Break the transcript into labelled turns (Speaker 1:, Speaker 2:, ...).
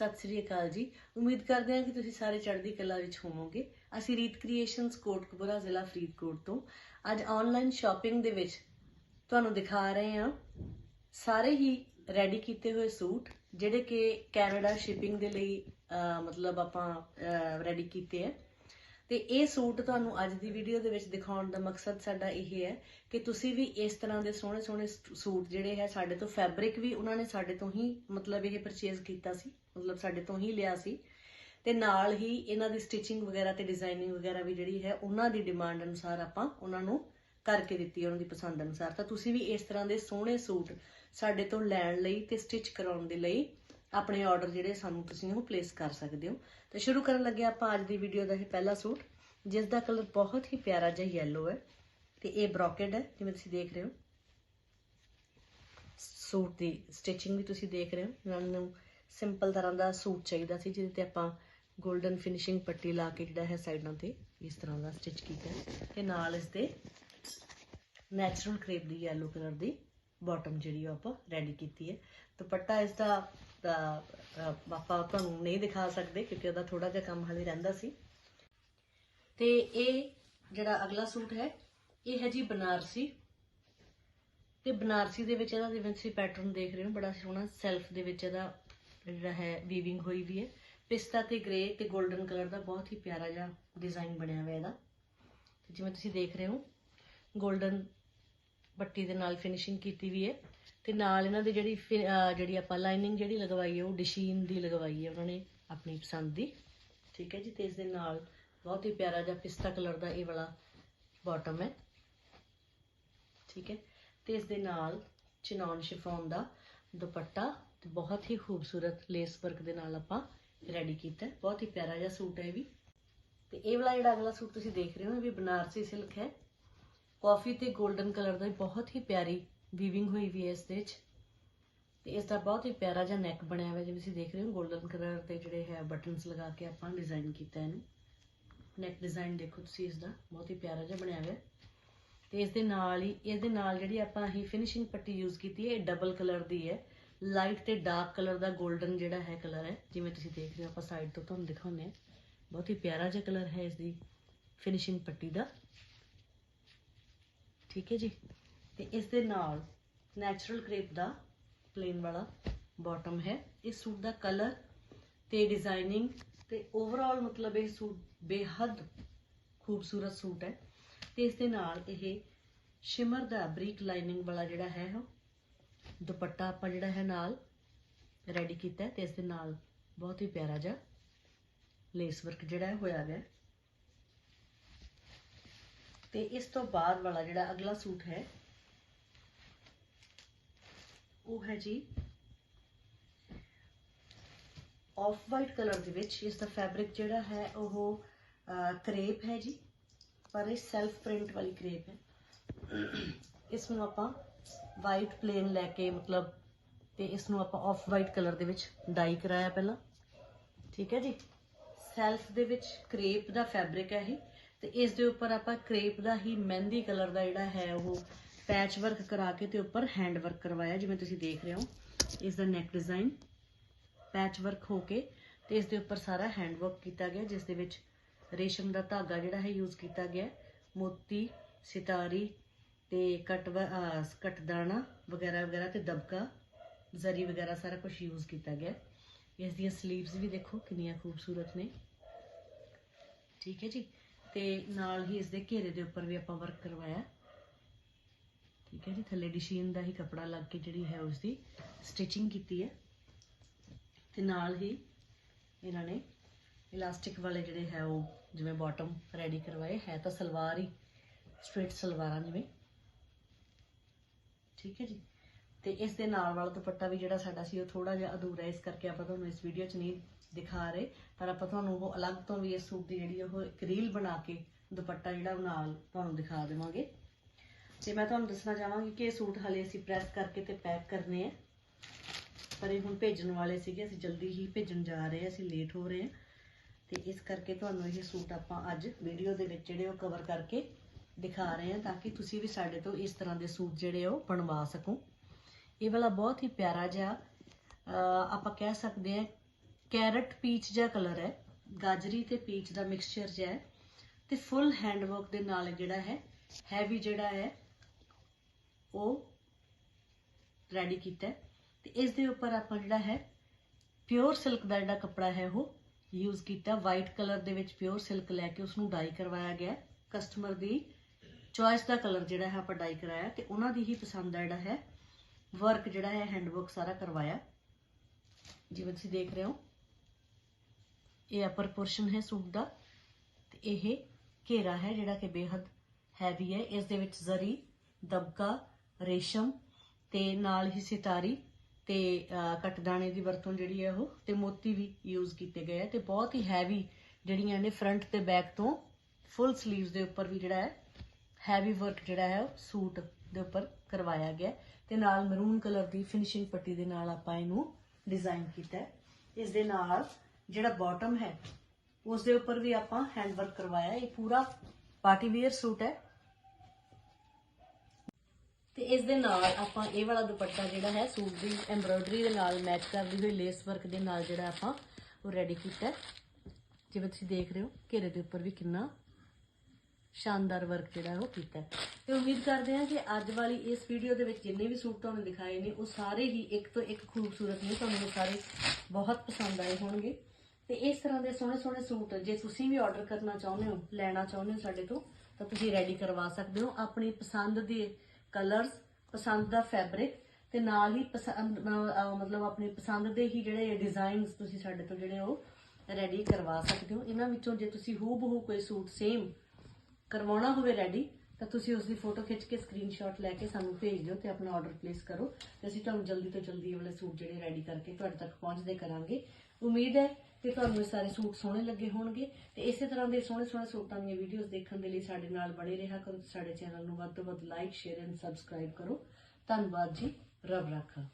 Speaker 1: ਸਤਿ ਸ੍ਰੀ ਅਕਾਲ ਜੀ। ਉਮੀਦ ਕਰਦੇ ਹਾਂ ਕਿ ਤੁਸੀਂ ਸਾਰੇ ਚੜ੍ਹਦੀ ਕਲਾ ਵਿੱਚ ਹੋਵੋਗੇ। ਅਸੀਂ ਰੀਤ ਕ੍ਰੀਏਸ਼ਨਸ ਕੋਟਕਪੂਰਾ ਜ਼ਿਲ੍ਹਾ ਫਰੀਦਕੋਟ ਤੋਂ। ਅੱਜ ਆਨਲਾਈਨ ਸ਼ਾਪਿੰਗ ਦੇ ਵਿੱਚ ਤੁਹਾਨੂੰ ਦਿਖਾ ਰਹੇ ਹਾਂ। ਸਾਰੇ ਹੀ ਰੈਡੀ ਕੀਤੇ ਹੋਏ ਸੂਟ, ਜਿਹੜੇ ਕਿ ਕੈਨੇਡਾ ਸ਼ਿਪਿੰਗ ਦੇ ਲਈ ਮਤਲਬ ਆਪਾਂ ਰੈਡੀ ਕੀਤੇ ਹੈ ਤੇ ਇਹ ਸੂਟ ਤੁਹਾਨੂੰ ਅੱਜ ਦੀ ਵੀਡੀਓ ਦੇ ਵਿੱਚ ਦਿਖਾਉਣ ਦਾ ਮਕਸਦ ਸਾਡਾ ਇਹ ਹੈ ਕਿ ਤੁਸੀਂ ਵੀ ਇਸ ਤਰ੍ਹਾਂ ਦੇ ਸੋਹਣੇ ਸੋਹਣੇ ਸੂਟ ਜਿਹੜੇ ਹੈ ਸਾਡੇ ਤੋਂ ਫੈਬਰਿਕ ਵੀ ਉਹਨਾਂ ਨੇ ਸਾਡੇ ਤੋਂ ਹੀ ਮਤਲਬ ਇਹ ਪਰਚੇਜ਼ ਕੀਤਾ ਸੀ, ਮਤਲਬ ਸਾਡੇ ਤੋਂ ਹੀ ਲਿਆ ਸੀ। ਤੇ ਨਾਲ ਹੀ ਇਹਨਾਂ ਦੀ ਸਟਿਚਿੰਗ ਵਗੈਰਾ ਤੇ ਡਿਜ਼ਾਈਨਿੰਗ ਵਗੈਰਾ ਵੀ ਜਿਹੜੀ ਹੈ ਉਹਨਾਂ ਦੀ ਡਿਮਾਂਡ ਅਨੁਸਾਰ ਆਪਾਂ ਉਹਨਾਂ ਨੂੰ ਕਰਕੇ ਦਿੱਤੀ ਹੈ, ਉਹਨਾਂ ਦੀ ਪਸੰਦ ਅਨੁਸਾਰ। ਤਾਂ ਤੁਸੀਂ ਵੀ ਇਸ ਤਰ੍ਹਾਂ ਦੇ ਸੋਹਣੇ ਸੂਟ ਸਾਡੇ ਤੋਂ ਲੈਣ ਲਈ ਤੇ ਸਟਿਚ ਕਰਾਉਣ ਦੇ ਲਈ ਆਪਣੇ ਆਰਡਰ ਜਿਹੜੇ ਸਾਨੂੰ ਤੁਸੀਂ ਉਹ ਪਲੇਸ ਕਰ ਸਕਦੇ ਹੋ। ਤੇ ਸ਼ੁਰੂ ਕਰਨ ਲੱਗੇ ਆਪਾਂ ਅੱਜ ਦੀ ਵੀਡੀਓ ਦਾ ਇਹ ਪਹਿਲਾ ਸੂਟ ਜਿਸ ਦਾ ਕਲਰ ਬਹੁਤ ਹੀ ਪਿਆਰਾ ਜਿਹਾ ਯੈਲੋ ਹੈ। ਤੇ ਇਹ ਬ੍ਰੋਕੇਡ ਹੈ, ਜਿਵੇਂ ਤੁਸੀਂ ਦੇਖ ਰਹੇ ਹੋ। ਸੂਟ ਦੀ ਸਟਿਚਿੰਗ ਵੀ ਤੁਸੀਂ ਦੇਖ ਰਹੇ ਹੋ। ਨੂੰ ਸਿੰਪਲ ਤਰ੍ਹਾਂ ਦਾ ਸੂਟ ਚਾਹੀਦਾ ਸੀ, ਜਿਹਦੇ ਤੇ ਆਪਾਂ 골ਡਨ ਫਿਨਿਸ਼ਿੰਗ ਪੱਟੀ ਲਾ ਕੇ ਜਿਹੜਾ ਹੈ ਸਾਈਡਾਂ ਤੇ ਇਸ ਤਰ੍ਹਾਂ ਦਾ ਸਟਿਚ ਕੀਤਾ ਤੇ ਨਾਲ ਇਸ ਦੇ ਨੈਚੁਰਲ ਕਰੇਪ ਦੀ ਯੈਲੋ ਕਲਰ ਦੀ ਬਾਟਮ ਜਿਹੜੀ ਉਹ ਆਪਾਂ ਰੈਡੀ ਕੀਤੀ ਹੈ। ਦੁਪੱਟਾ ਇਸ ਦਾ ਦਾ, ਆਪਾਂ ਤੁਹਾਨੂੰ ਨਹੀਂ ਦਿਖਾ ਸਕਦੇ ਕਿਉਂਕਿ ਉਹਦਾ ਥੋੜਾ ਜਿਹਾ ਕੰਮ ਹਾਲੇ ਰਹਿੰਦਾ ਸੀ। ਤੇ ਇਹ ਜਿਹੜਾ ਅਗਲਾ ਸੂਟ ਹੈ ਇਹ ਹੈ ਜੀ ਬਨਾਰਸੀ। ਤੇ ਬਨਾਰਸੀ ਦੇ ਵਿੱਚ ਇਹਦਾ ਜਿਵੇਂ ਤੁਸੀਂ ਪੈਟਰਨ ਦੇਖ ਰਹੇ ਹੋ ਬੜਾ ਸੋਹਣਾ ਸੈਲਫ ਦੇ ਵਿੱਚ ਇਹਦਾ ਜਿਹੜਾ ਹੈ ਵੀਵਿੰਗ ਹੋਈ ਵੀ ਹੈ। ਪਿਸਤਾ ਤੇ ਗ੍ਰੇ ਤੇ 골ਡਨ ਕਲਰ ਦਾ ਬਹੁਤ ਹੀ ਪਿਆਰਾ ਜਿਹਾ ਡਿਜ਼ਾਈਨ ਬਣਿਆ ਹੋਇਆ ਇਹਦਾ। ਜਿਵੇਂ ਤੁਸੀਂ ਦੇਖ ਰਹੇ ਹੋ 골ਡਨ ਪੱਟੀ ਦੇ ਨਾਲ ਫਿਨਿਸ਼ਿੰਗ ਕੀਤੀ ਵੀ ਹੈ। ਤੇ ਨਾਲ ਇਹਨਾਂ ਦੀ ਜਿਹੜੀ ਫਿ- ਜਿਹੜੀ ਆਪਾਂ ਲਾਈਨਿੰਗ ਜਿਹੜੀ ਲਗਵਾਈ ਹੈ ਉਹ ਡਿਸ਼ੀਨ ਦੀ ਲਗਵਾਈ ਹੈ ਉਹਨਾਂ ਨੇ ਆਪਣੀ ਪਸੰਦ ਦੀ। ਠੀਕ ਹੈ ਜੀ, ਤੇ ਇਸ ਦੇ ਨਾਲ ਬਹੁਤ ਹੀ ਪਿਆਰਾ ਜਿਹਾ ਪਿਸਤਾ ਕਲਰ ਦਾ ਇਹ ਵਾਲਾ ਬਾਟਮ ਹੈ। ਠੀਕ ਹੈ, ਤੇ ਇਸ ਦੇ ਨਾਲ ਚਿਨੌਨ ਸ਼ਿਫੋਨ ਦਾ ਦੁਪੱਟਾ ਤੇ ਬਹੁਤ ਹੀ ਖੂਬਸੂਰਤ ਲੇਸ ਵਰਕ ਦੇ ਨਾਲ ਆਪਾਂ ਰੈਡੀ ਕੀਤਾ ਬਹੁਤ ਹੀ ਪਿਆਰਾ ਜਿਹਾ ਸੂਟ ਹੈ ਇਹ ਵੀ। ਤੇ ਇਹ ਵਾਲਾ ਜਿਹੜਾ ਅਗਲਾ ਸੂਟ ਤੁਸੀਂ ਦੇਖ ਰਹੇ ਹੋ, ਇਹ ਵੀ ਬਨਾਰਸੀ ਸਿਲਕ ਹੈ। ਕਾਫੀ ਤੇ 골ਡਨ ਕਲਰ ਦਾ ਬਹੁਤ ਹੀ ਪਿਆਰੀ ਵੀਵਿੰਗ ਹੋਈ ਵੀ ਹੈ ਇਸ ਦੇ ਵਿੱਚ। ਤੇ ਇਸ ਦਾ ਬਹੁਤ ਹੀ ਪਿਆਰਾ ਜਿਹਾ ਨੈਕ ਬਣਿਆ ਹੋਇਆ, ਜਿਵੇਂ ਤੁਸੀਂ ਦੇਖ ਰਹੇ ਹੋ 골ਡਨ ਕਲਰ ਤੇ ਜਿਹੜੇ ਹੈ ਬਟਨਸ ਲਗਾ ਕੇ ਆਪਾਂ ਡਿਜ਼ਾਈਨ ਕੀਤਾ ਇਹਨੂੰ। ਨੈਕ ਡਿਜ਼ਾਈਨ ਦੇਖੋ ਤੁਸੀਂ ਇਸ ਦਾ ਬਹੁਤ ਹੀ ਪਿਆਰਾ ਜਿਹਾ ਬਣਿਆ ਹੋਇਆ। ਹੈ ਤੇ ਇਸ ਦੇ ਨਾਲ ਹੀ ਇਸ ਦੇ ਨਾਲ ਜਿਹੜੀ ਆਪਾਂ ਹੀ ਫਿਨਿਸ਼ਿੰਗ ਪੱਟੀ ਯੂਜ਼ ਕੀਤੀ ਹੈ, ਇਹ ਡਬਲ ਕਲਰ ਦੀ ਹੈ। ਲਾਈਟ ਤੇ ਡਾਰਕ ਕਲਰ ਦਾ 골ਡਨ ਜਿਹੜਾ ਹੈ ਕਲਰ ਹੈ, ਜਿਵੇਂ ਤੁਸੀਂ ਦੇਖ ਰਹੇ ਹੋ, ਆਪਾਂ ਸਾਈਡ ਤੋਂ ਤੁਹਾਨੂੰ ਦਿਖਾਉਂਦੇ ਹਾਂ। ਬਹੁਤ ਹੀ ਪਿਆਰਾ ਜਿਹਾ ਕਲਰ ਹੈ ਇਸ ਦੀ ਫਿਨਿਸ਼ਿੰਗ ਪੱਟੀ ਦਾ। ਠੀਕ ਹੈ ਜੀ? ਤੇ ਇਸ ਦੇ ਨਾਲ ਨੈਚੁਰਲ ਕ੍ਰੇਪ ਦਾ ਪਲੇਨ ਵਾਲਾ ਬਾਟਮ ਹੈ ਇਸ ਸੂਟ ਦਾ ਕਲਰ ਤੇ ਡਿਜ਼ਾਈਨਿੰਗ ਤੇ ਓਵਰਆਲ ਮਤਲਬ ਇਹ ਸੂਟ ਬੇਹੱਦ ਖੂਬਸੂਰਤ ਸੂਟ ਹੈ ਤੇ ਇਸ ਦੇ ਨਾਲ ਇਹ ਸ਼ਿਮਰ ਦਾ ਬਰੀਕ ਲਾਈਨਿੰਗ ਵਾਲਾ ਜਿਹੜਾ ਹੈ ਦੁਪੱਟਾ ਆਪਾਂ ਜਿਹੜਾ ਹੈ ਨਾਲ ਰੈਡੀ ਕੀਤਾ ਹੈ ਤੇ ਇਸ ਦੇ ਨਾਲ ਬਹੁਤ ਹੀ ਪਿਆਰਾ ਜਿਹਾ ਲੇਸ ਵਰਕ ਜਿਹੜਾ ਹੈ ਹੋਇਆ ਹੈ। ਤੇ ਇਸ ਤੋਂ ਬਾਅਦ ਵਾਲਾ ਜਿਹੜਾ ਅਗਲਾ ਸੂਟ ਹੈ ਉਹ ਹੈ ਜੀ ਆਫ ਵਾਈਟ ਕਲਰ ਦੇ ਵਿੱਚ, ਇਸ ਦਾ ਫੈਬਰਿਕ ਜਿਹੜਾ ਹੈ ਉਹ ਕਰੇਪ ਹੈ ਜੀ, ਪਰ ਇਹ ਸੈਲਫ ਪ੍ਰਿੰਟ ਵਾਲੀ ਕਰੇਪ ਹੈ। ਇਸ ਨੂੰ ਆਪਾਂ ਵਾਈਟ ਪਲੇਨ ਲੈ ਕੇ ਮਤਲਬ ਤੇ ਇਸ ਨੂੰ ਆਪਾਂ ਆਫ ਵਾਈਟ ਕਲਰ ਦੇ ਵਿੱਚ ਡਾਈ ਕਰਾਇਆ ਪਹਿਲਾਂ। ਠੀਕ ਹੈ ਜੀ? ਸੈਲਫ ਦੇ ਵਿੱਚ ਕਰੇਪ ਦਾ ਫੈਬਰਿਕ ਹੈ ਇਹ, ਤੇ ਇਸ ਦੇ ਉੱਪਰ ਆਪਾਂ ਕਰੇਪ ਦਾ ਹੀ ਮਹਿੰਦੀ ਕਲਰ ਦਾ ਜਿਹੜਾ ਹੈ ਉਹ ਪੈਚ ਵਰਕ ਕਰਾ ਕੇ ਤੇ ਉੱਪਰ ਹੈਂਡ ਵਰਕ ਕਰਵਾਇਆ, ਜਿਵੇਂ ਤੁਸੀਂ ਦੇਖ ਰਹੇ ਹੋ। ਇਸ ਦਾ ਨੈਕ ਡਿਜ਼ਾਈਨ ਪੈਚ ਵਰਕ ਹੋ ਕੇ ਤੇ ਇਸ ਦੇ ਉੱਪਰ ਸਾਰਾ ਹੈਂਡ ਵਰਕ ਕੀਤਾ ਗਿਆ, ਜਿਸ ਦੇ ਵਿੱਚ ਰੇਸ਼ਮ ਦਾ ਧਾਗਾ ਜਿਹੜਾ ਹੈ ਯੂਜ਼ ਕੀਤਾ ਗਿਆ ਮੋਤੀ, ਸਿਤਾਰੀ ਤੇ ਕਟ ਕਟਦਾਣਾ ਵਗੈਰਾ ਵਗੈਰਾ ਤੇ ਦਬਕਾ, ਜ਼ਰੀ ਵਗੈਰਾ ਸਾਰਾ ਕੁਝ ਯੂਜ਼ ਕੀਤਾ ਗਿਆ ਇਸ ਦੀਆਂ 슬ੀਵਸ ਵੀ ਦੇਖੋ ਕਿੰਨੀਆਂ ਖੂਬਸੂਰਤ ਨੇ। ਠੀਕ ਹੈ ਜੀ? ਤੇ ਨਾਲ ਹੀ ਇਸ ਦੇ ਘੇਰੇ ਦੇ ਉੱਪਰ ਵੀ ਆਪਾਂ ਵਰਕ ਕਰਵਾਇਆ। ਠੀਕ ਹੈ ਜੀ, ਥੱਲੇ ਡਿਸ਼ੀਨ ਦਾ ਹੀ ਕਪੜਾ ਲੱਗ ਕੇ ਜਿਹੜੀ ਹੈ ਉਸ ਦੀ ਸਟਿਚਿੰਗ ਕੀਤੀ ਹੈ। ਤੇ ਨਾਲ ਹੀ ਇਹਨਾਂ ਨੇ ਇਲਾਸਟਿਕ ਵਾਲੇ ਜਿਹੜੇ ਹੈ ਉਹ ਜਿਵੇਂ ਬਾਟਮ ਰੈਡੀ ਕਰਵਾਏ, ਹੈ ਤਾਂ ਸਲਵਾਰ ਹੀ ਸਟ੍ਰੇਟ ਸਲਵਾਰਾਂ ਜਿਵੇਂ। ਠੀਕ ਹੈ ਜੀ। ਤੇ ਇਸ ਦੇ ਨਾਲ ਵਾਲਾ ਦੁਪੱਟਾ ਵੀ ਜਿਹੜਾ ਸਾਡਾ ਸੀ ਉਹ ਥੋੜਾ ਜਿਹਾ ਅਧੂਰਾ ਇਸ ਕਰਕੇ ਆਪਾਂ ਤੁਹਾਨੂੰ ਇਸ ਵੀਡੀਓ 'ਚ ਨਹੀਂ ਦਿਖਾ ਰਹੇ, ਪਰ ਆਪਾਂ ਤੁਹਾਨੂੰ ਉਹ ਅਲੱਗ ਤੋਂ ਵੀ ਇਸ ਸੂਟ ਦੀ ਜਿਹੜੀ ਉਹ ਇੱਕ ਰੀਲ ਬਣਾ ਕੇ ਦੁਪੱਟਾ ਜਿਹੜਾ ਉਹ ਨਾਲ ਤੁਹਾਨੂੰ ਦਿਖਾ ਦੇਵਾਂਗੇ। ਤੇ ਮੈਂ ਤੁਹਾਨੂੰ ਦੱਸਣਾ ਚਾਹਾਂਗੀ ਕਿ ਇਹ ਸੂਟ ਹਲੇ ਅਸੀਂ ਪ੍ਰੈਸ ਕਰਕੇ ਤੇ ਪੈਕ ਕਰਨੇ ਆ। ਪਰ ਇਹ ਹੁਣ ਭੇਜਣ ਵਾਲੇ ਸੀਗੇ, ਅਸੀਂ ਜਲਦੀ ਹੀ ਭੇਜਣ ਜਾ ਰਹੇ ਹਾਂ, ਅਸੀਂ ਲੇਟ ਹੋ ਰਹੇ ਹਾਂ। ਤੇ ਇਸ ਕਰਕੇ ਤੁਹਾਨੂੰ ਇਹ ਸੂਟ ਆਪਾਂ ਅੱਜ ਵੀਡੀਓ ਦੇ ਵਿੱਚ ਜਿਹੜੇ ਉਹ ਕਵਰ ਕਰਕੇ ਦਿਖਾ ਰਹੇ ਹਾਂ, ਤਾਂ ਕਿ ਤੁਸੀਂ ਵੀ ਸਾਡੇ ਤੋਂ ਇਸ ਤਰ੍ਹਾਂ ਦੇ ਸੂਟ ਜਿਹੜੇ ਉਹ ਬਣਵਾ ਸਕੋ। ਇਹ ਵਾਲਾ ਬਹੁਤ ਹੀ ਪਿਆਰਾ ਜਿਹਾ ਆਪਾਂ ਕਹਿ ਸਕਦੇ ਹਾਂ ਕੈਰਟ ਪੀਚ ਜਿਹਾ ਕਲਰ ਹੈ। ਗਾਜਰੀ ਤੇ ਪੀਚ ਦਾ ਮਿਕਸਚਰ ਜਿਹਾ ਹੈ। ਤੇ ਫੁੱਲ ਹੈਂਡਵਰਕ ਦੇ ਨਾਲ ਜਿਹੜਾ ਹੈ ਹੈਵੀ ਜਿਹੜਾ ਹੈ ਉਹ ਰੈਡੀ ਕੀਤਾ ਤੇ ਇਸ ਦੇ ਉੱਪਰ ਆਪਾਂ ਜਿਹੜਾ ਹੈ ਪਿਓਰ ਸਿਲਕ ਦਾ ਜਿਹੜਾ ਕੱਪੜਾ ਹੈ ਉਹ ਯੂਜ਼ ਕੀਤਾ। ਵਾਈਟ ਕਲਰ ਦੇ ਵਿੱਚ ਪਿਓਰ ਸਿਲਕ ਲੈ ਕੇ ਉਸ ਨੂੰ ਡਾਈ ਕਰਵਾਇਆ ਗਿਆ ਕਸਟਮਰ ਦੀ ਚੋਇਸ ਦਾ ਕਲਰ ਜਿਹੜਾ ਹੈ ਆਪਾਂ ਡਾਈ ਕਰਾਇਆ ਤੇ ਉਹਨਾਂ ਦੀ ਹੀ ਪਸੰਦ ਦਾ ਜਿਹੜਾ ਹੈ ਵਰਕ ਜਿਹੜਾ ਹੈ ਹੈਂਡਵਰਕ ਸਾਰਾ ਕਰਵਾਇਆ। ਜਿਵੇਂ ਤੁਸੀਂ ਦੇਖ ਰਹੇ ਹੋ, ਇਹ ਅਪਰ ਪੋਰਸ਼ਨ ਹੈ ਸੂਟ ਦਾ ਤੇ ਇਹ ਘੇਰਾ ਹੈ ਜਿਹੜਾ ਕਿ ਬੇहद ਹੈਵੀ ਹੈ। ਇਸ ਦੇ ਵਿੱਚ ਜ਼ਰੀ, ਦਬਕਾ ਰੇਸ਼ਮ ਤੇ ਨਾਲ ਹੀ ਸਿਤਾਰੀ ਤੇ ਅਹ, ਕਟਦਾਣੇ ਦੀ ਵਰਤੋਂ ਜਿਹੜੀ ਹੈ ਉਹ ਤੇ ਮੋਤੀ ਵੀ ਯੂਜ਼ ਕੀਤੇ ਗਏ ਹੈ ਤੇ ਬਹੁਤ ਹੀ ਹੈਵੀ ਜਿਹੜੀਆਂ ਨੇ ਫਰੰਟ ਤੇ ਬੈਕ ਤੋਂ ਫੁੱਲ 슬ੀਵਸ ਦੇ ਉੱਪਰ ਵੀ ਜਿਹੜਾ ਹੈ ਹੈਵੀ ਵਰਕ ਜਿਹੜਾ ਹੈ ਉਹ ਸੂਟ ਦੇ ਉੱਪਰ ਕਰਵਾਇਆ ਗਿਆ ਹੈ ਤੇ ਨਾਲ ਮਰੂਨ ਕਲਰ ਦੀ ਫਿਨਿਸ਼ਿੰਗ ਪੱਟੀ ਦੇ ਨਾਲ ਆਪਾਂ ਇਹਨੂੰ ਡਿਜ਼ਾਈਨ ਕੀਤਾ ਇਸ ਦੇ ਨਾਲ ਜਿਹੜਾ ਬਾਟਮ ਹੈ ਉਸ ਦੇ ਉੱਪਰ ਵੀ ਆਪਾਂ ਹੈਂਡ ਵਰਕ ਕਰਵਾਇਆ ਇਹ ਪੂਰਾ ਪਾਰਟੀ ਵੇਅਰ ਸੂਟ ਹੈ। ਤੇ ਇਸ ਦੇ ਨਾਲ ਆਪਾਂ ਇਹ ਵਾਲਾ ਦੁਪੱਟਾ ਜਿਹੜਾ ਹੈ, ਸੂਟ ਦੀ ਐਮਬ੍ਰੋਇਡਰੀ ਦੇ ਨਾਲ ਮੈਚ ਕਰਦੀ ਹੋਈ ਲੇਸ ਵਰਕ ਦੇ ਨਾਲ ਜਿਹੜਾ ਆਪਾਂ ਉਹ ਰੈਡੀ ਕੀਤਾ ਜਿਵੇਂ ਤੁਸੀਂ ਦੇਖ ਰਹੇ ਹੋ, ਘੇਰੇ ਦੇ ਉੱਪਰ ਵੀ ਕਿੰਨਾ ਸ਼ਾਨਦਾਰ ਵਰਕ ਜਿਹੜਾ ਉਹ ਕੀਤਾ ਹੈ। ਤੇ ਉਮੀਦ ਕਰਦੇ ਹਾਂ ਕਿ ਅੱਜ ਵਾਲੀ ਇਸ ਵੀਡੀਓ ਦੇ ਵਿੱਚ ਜਿੰਨੇ ਵੀ ਸੂਟ ਤੁਹਾਨੂੰ ਦਿਖਾਏ ਨੇ, ਉਹ ਸਾਰੇ ਹੀ ਇੱਕ ਤੋਂ ਇੱਕ ਖੂਬਸੂਰਤ ਨੇ, ਤੁਹਾਨੂੰ ਸਾਰੇ ਬਹੁਤ ਪਸੰਦ ਆਏ ਹੋਣਗੇ। ਤੇ ਇਸ ਤਰ੍ਹਾਂ ਦੇ ਸੋਹਣੇ ਸੋਹਣੇ ਸੂਟ ਜੇ ਤੁਸੀਂ ਵੀ ਆਰਡਰ ਕਰਨਾ ਚਾਹੁੰਦੇ ਹੋ, ਲੈਣਾ ਚਾਹੁੰਦੇ ਹੋ ਸਾਡੇ ਤੋਂ, ਤਾਂ ਤੁਸੀਂ ਰੈਡੀ ਕਰਵਾ ਸਕਦੇ ਹੋ। ਆਪਣੀ ਪਸੰਦ ਦੇ ਕਲਰਸ ਪਸੰਦ ਦਾ ਫੈਬਰਿਕ ਤੇ ਨਾਲ ਹੀ ਪਸੰਦ ਮਤਲਬ ਆਪਣੇ ਪਸੰਦ ਦੇ ਹੀ ਜਿਹੜੇ ਡਿਜ਼ਾਈਨਸ ਤੁਸੀਂ ਸਾਡੇ ਤੋਂ ਜਿਹੜੇ ਉਹ ਰੈਡੀ ਕਰਵਾ ਸਕਦੇ ਹੋ। ਇਹਨਾਂ ਵਿੱਚੋਂ ਜੇ ਤੁਸੀਂ ਹੂਬਹੂ ਕੋਈ ਸੂਟ ਸੇਮ ਕਰਵਾਉਣਾ ਹੋਵੇ ਰੈਡੀ ਤਾਂ ਤੁਸੀਂ ਉਸ ਦੀ ਫੋਟੋ ਖਿੱਚ ਕੇ ਸਕਰੀਨਸ਼ਾਟ ਲੈ ਕੇ ਸਾਨੂੰ ਭੇਜ ਦਿਓ ਤੇ ਆਪਣਾ ਆਰਡਰ ਪਲੇਸ ਕਰੋ ਤੇ ਅਸੀਂ ਤੁਹਾਨੂੰ ਜਲਦੀ ਤੋਂ ਜਲਦੀ ਇਹ ਵਾਲੇ ਸੂਟ ਜਿਹੜੇ ਰੈਡੀ ਕਰਕੇ ਤੁਹਾਡੇ ਤੱਕ ਪਹੁੰਚਦੇ ਕਰਾਂਗੇ। ਉਮੀਦ ਹੈ ਤੇ ਤੁਹਾਨੂੰ ਇਹ ਸਾਰੇ ਸੂਟ ਸੋਹਣੇ ਲੱਗੇ ਹੋਣਗੇ। ਤੇ ਇਸੇ ਤਰ੍ਹਾਂ ਦੇ ਸੋਹਣੇ ਸੋਹਣੇ ਸੂਟਾਂ ਦੀਆਂ ਵੀਡੀਓਜ਼ ਦੇਖਣ ਦੇ ਲਈ ਸਾਡੇ ਨਾਲ ਬਣੇ ਰਿਹਾ ਕਰੋ ਸਾਡੇ ਚੈਨਲ ਨੂੰ ਵੱਧ ਤੋਂ ਵੱਧ ਲਾਈਕ ਸ਼ੇਅਰ ਐਂਡ ਸਬਸਕ੍ਰਾਈਬ ਕਰੋ। ਧੰਨਵਾਦ ਜੀ। ਰੱਬ ਰਾਖਾ।